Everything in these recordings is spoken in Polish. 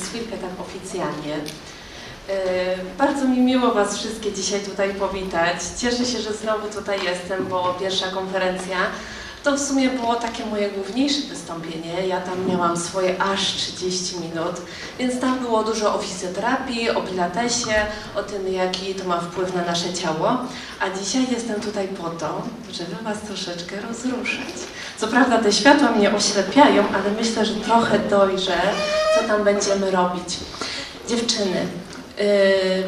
przez chwilkę tak oficjalnie. E, bardzo mi miło Was wszystkie dzisiaj tutaj powitać. Cieszę się, że znowu tutaj jestem, bo pierwsza konferencja to w sumie było takie moje główniejsze wystąpienie. Ja tam miałam swoje aż 30 minut, więc tam było dużo o fizjoterapii, o pilatesie, o tym, jaki to ma wpływ na nasze ciało. A dzisiaj jestem tutaj po to, żeby Was troszeczkę rozruszać. Co prawda te światła mnie oślepiają, ale myślę, że trochę dojrzę, co tam będziemy robić. Dziewczyny,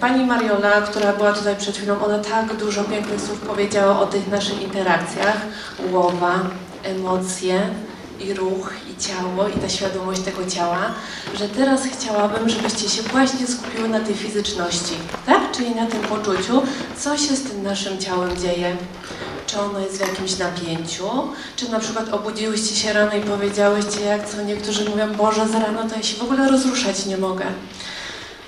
pani Mariola, która była tutaj przed chwilą, ona tak dużo pięknych słów powiedziała o tych naszych interakcjach. Głowa, emocje i ruch, i ciało, i ta świadomość tego ciała, że teraz chciałabym, żebyście się właśnie skupiły na tej fizyczności, tak? Czyli na tym poczuciu, co się z tym naszym ciałem dzieje. Czy ono jest w jakimś napięciu? Czy na przykład obudziłyście się rano i powiedziałyście, jak co niektórzy mówią, Boże, za rano to ja się w ogóle rozruszać nie mogę.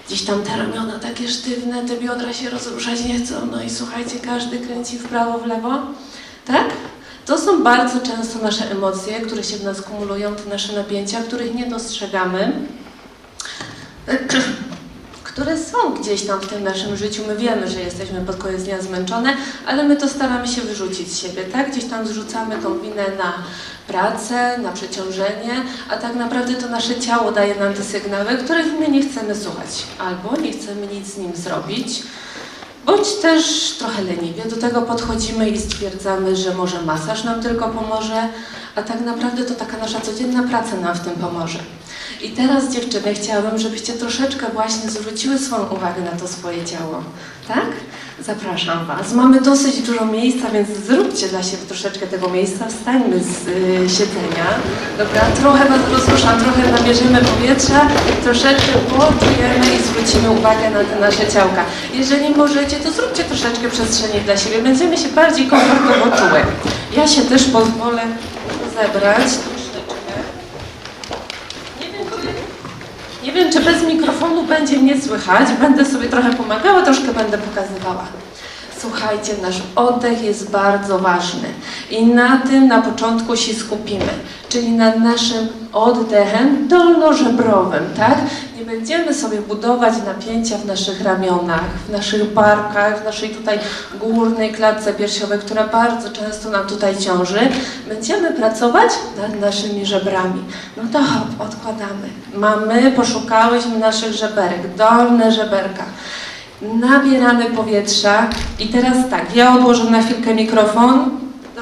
Gdzieś tam te ramiona takie sztywne, te biodra się rozruszać nie chcą. No i słuchajcie, każdy kręci w prawo, w lewo. Tak? To są bardzo często nasze emocje, które się w nas kumulują, te nasze napięcia, których nie dostrzegamy, które są gdzieś tam w tym naszym życiu. My wiemy, że jesteśmy pod koniec dnia zmęczone, ale my to staramy się wyrzucić z siebie, tak? Gdzieś tam zrzucamy tą winę na pracę, na przeciążenie, a tak naprawdę to nasze ciało daje nam te sygnały, których my nie chcemy słuchać, albo nie chcemy nic z nim zrobić, bądź też trochę leniwie do tego podchodzimy i stwierdzamy, że może masaż nam tylko pomoże, a tak naprawdę to taka nasza codzienna praca nam w tym pomoże. I teraz dziewczyny chciałabym, żebyście troszeczkę właśnie zwróciły swoją uwagę na to swoje ciało, tak? Zapraszam Was. Mamy dosyć dużo miejsca, więc zróbcie dla siebie troszeczkę tego miejsca. Wstańmy z y, siedzenia. Dobra, trochę Was rozruszam, trochę nabierzemy powietrza, troszeczkę poczujemy i zwrócimy uwagę na te nasze ciałka. Jeżeli możecie, to zróbcie troszeczkę przestrzeni dla siebie. Będziemy się bardziej komfortowo czuły. Ja się też pozwolę zebrać troszeczkę. Nie wiem, czy, nie wiem, czy bez mikrofonu będzie mnie słychać. Będę sobie trochę pomagała, troszkę będę pokazywała. Słuchajcie, nasz oddech jest bardzo ważny i na tym na początku się skupimy, czyli nad naszym oddechem dolnożebrowym, tak? Nie będziemy sobie budować napięcia w naszych ramionach, w naszych barkach, w naszej tutaj górnej klatce piersiowej, która bardzo często nam tutaj ciąży. Będziemy pracować nad naszymi żebrami. No to hop, odkładamy. Mamy, poszukałyśmy naszych żeberek, dolne żeberka. Nabieramy powietrza i teraz tak, ja odłożę na chwilkę mikrofon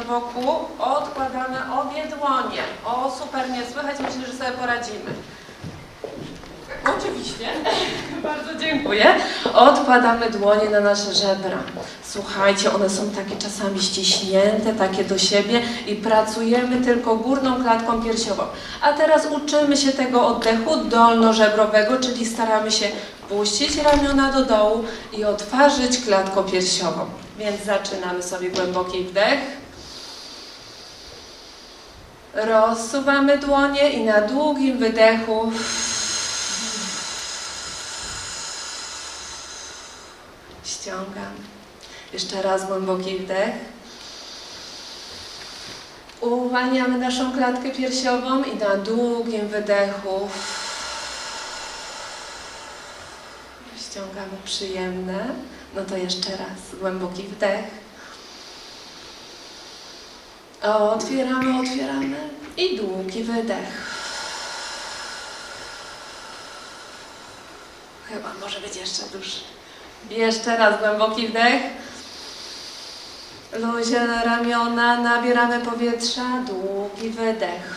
boku, odkładamy obie dłonie. O, super, nie słychać, myślę, że sobie poradzimy. Oczywiście, bardzo dziękuję. Odkładamy dłonie na nasze żebra. Słuchajcie, one są takie czasami ściśnięte, takie do siebie i pracujemy tylko górną klatką piersiową. A teraz uczymy się tego oddechu dolnożebrowego, czyli staramy się puścić ramiona do dołu i otworzyć klatką piersiową. Więc zaczynamy sobie głęboki wdech. Rozsuwamy dłonie i na długim wydechu ściągam. Jeszcze raz głęboki wdech. Uwalniamy naszą klatkę piersiową i na długim wydechu ściągamy przyjemne. No to jeszcze raz głęboki wdech. Otwieramy, otwieramy i długi wydech. Chyba może być jeszcze dłuższy. Jeszcze raz głęboki wdech. Na ramiona, nabieramy powietrza, długi wydech.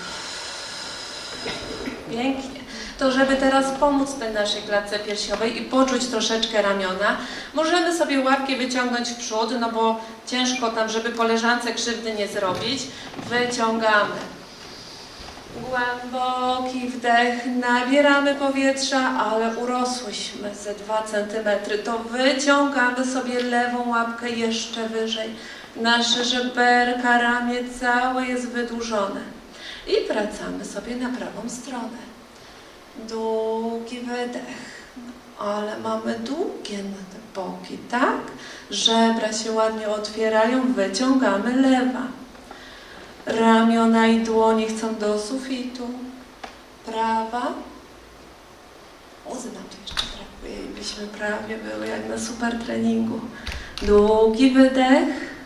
Pięknie. To żeby teraz pomóc tej naszej klatce piersiowej i poczuć troszeczkę ramiona, możemy sobie łapki wyciągnąć w przód, no bo ciężko tam, żeby koleżance krzywdy nie zrobić. Wyciągamy. Głęboki wdech, nabieramy powietrza, ale urosłyśmy ze 2 cm. To wyciągamy sobie lewą łapkę jeszcze wyżej. Nasze żeberka, ramię całe jest wydłużone. I wracamy sobie na prawą stronę. Długi wydech. Ale mamy długie na te boki, tak? Żebra się ładnie otwierają, wyciągamy lewa. Ramiona i dłonie chcą do sufitu. Prawa. Łzy nam tu jeszcze. Ojej, byśmy prawie były jak na super treningu. Długi wydech.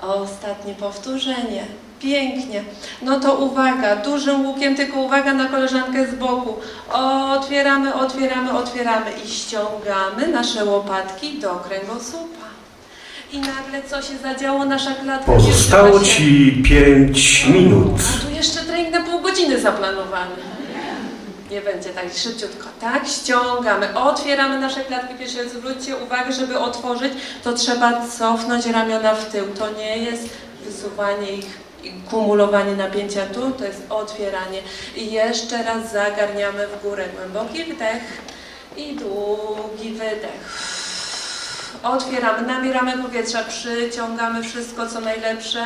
Ostatnie powtórzenie. Pięknie. No to uwaga, dużym łukiem, tylko uwaga na koleżankę z boku. Otwieramy, otwieramy, otwieramy i ściągamy nasze łopatki do kręgosłupa. I nagle co się zadziało? Nasza klatka Pozostało się- Ci 5 minut. a tu jeszcze trening na pół godziny zaplanowany. Nie będzie tak szybciutko, tak? Ściągamy, otwieramy nasze klatki piersiowe. Zwróćcie uwagę, żeby otworzyć, to trzeba cofnąć ramiona w tył. To nie jest wysuwanie ich kumulowanie napięcia tu, to jest otwieranie. I jeszcze raz zagarniamy w górę. Głęboki wdech i długi wydech. Otwieramy, nabieramy powietrza, przyciągamy wszystko co najlepsze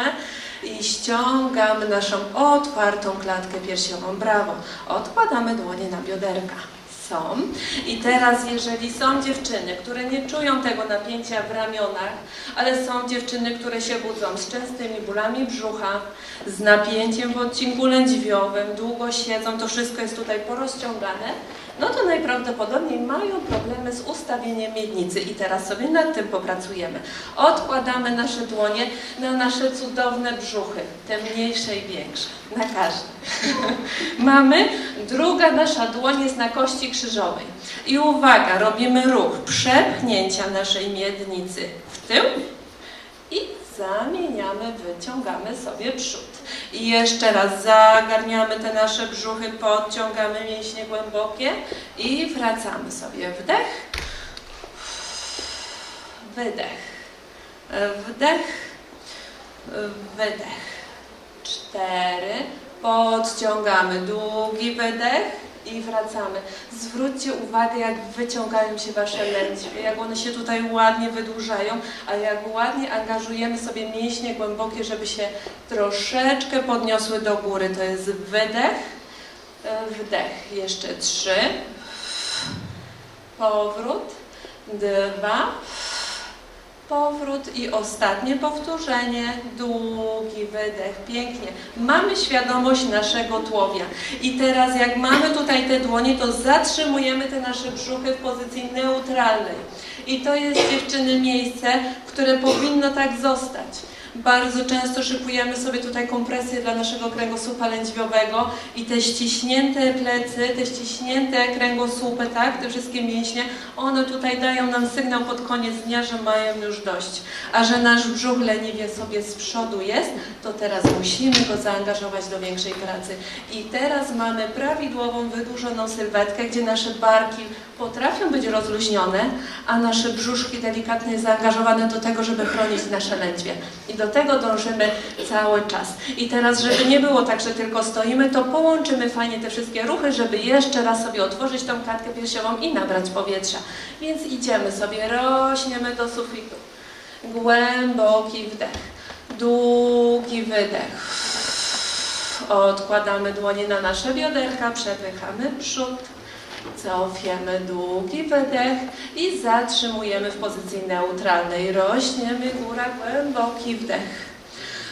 i ściągamy naszą otwartą klatkę piersiową. Brawo. Odkładamy dłonie na bioderka. Są. I teraz, jeżeli są dziewczyny, które nie czują tego napięcia w ramionach, ale są dziewczyny, które się budzą z częstymi bólami brzucha, z napięciem w odcinku lędźwiowym, długo siedzą, to wszystko jest tutaj porozciągane, no to najprawdopodobniej mają problemy z ustawieniem miednicy i teraz sobie nad tym popracujemy. Odkładamy nasze dłonie na nasze cudowne brzuchy, te mniejsze i większe, na każde. Mamy, druga nasza dłoń jest na kości krzyżowej. I uwaga, robimy ruch przepchnięcia naszej miednicy w tył i zamieniamy, wyciągamy sobie przód. I jeszcze raz zagarniamy te nasze brzuchy, podciągamy mięśnie głębokie i wracamy sobie. Wdech, wydech, wdech, wydech. Cztery, podciągamy długi wydech i wracamy. Zwróćcie uwagę, jak wyciągają się Wasze lędźwie, jak one się tutaj ładnie wydłużają, a jak ładnie angażujemy sobie mięśnie głębokie, żeby się troszeczkę podniosły do góry. To jest wydech, wdech. Jeszcze trzy, powrót, dwa, powrót i ostatnie powtórzenie, długi wydech, pięknie. Mamy świadomość naszego tułowia. I teraz jak mamy tutaj te dłonie, to zatrzymujemy te nasze brzuchy w pozycji neutralnej. I to jest dziewczyny miejsce, które powinno tak zostać. Bardzo często szykujemy sobie tutaj kompresję dla naszego kręgosłupa lędźwiowego i te ściśnięte plecy, te ściśnięte kręgosłupy, tak, te wszystkie mięśnie, one tutaj dają nam sygnał pod koniec dnia, że mają już dość. A że nasz brzuch leniwie sobie z przodu jest, to teraz musimy go zaangażować do większej pracy. I teraz mamy prawidłową, wydłużoną sylwetkę, gdzie nasze barki potrafią być rozluźnione, a nasze brzuszki delikatnie zaangażowane do tego, żeby chronić nasze lędźwie. I do tego dążymy cały czas. I teraz, żeby nie było tak, że tylko stoimy, to połączymy fajnie te wszystkie ruchy, żeby jeszcze raz sobie otworzyć tą klatkę piersiową i nabrać powietrza. Więc idziemy sobie, rośniemy do sufitu. Głęboki wdech, długi wydech. Odkładamy dłonie na nasze bioderka, przepychamy przód. Cofiemy długi wydech i zatrzymujemy w pozycji neutralnej. Rośniemy góra, głęboki wdech.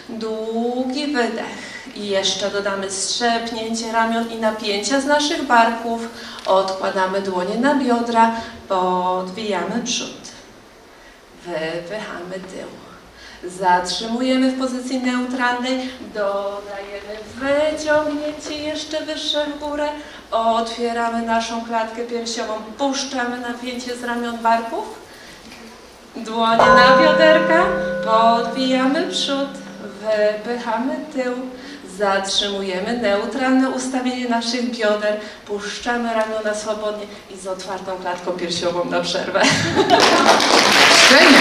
Długi wydech. I jeszcze dodamy strzepnięcie ramion i napięcia z naszych barków. Odkładamy dłonie na biodra, podwijamy przód. Wypychamy tył. Zatrzymujemy w pozycji neutralnej, dodajemy wyciągnięcie jeszcze wyższe w górę, otwieramy naszą klatkę piersiową, puszczamy napięcie z ramion barków, dłonie na bioderka, podbijamy przód, wypychamy tył, zatrzymujemy neutralne ustawienie naszych bioder, puszczamy ramiona swobodnie i z otwartą klatką piersiową na przerwę. Ksenia,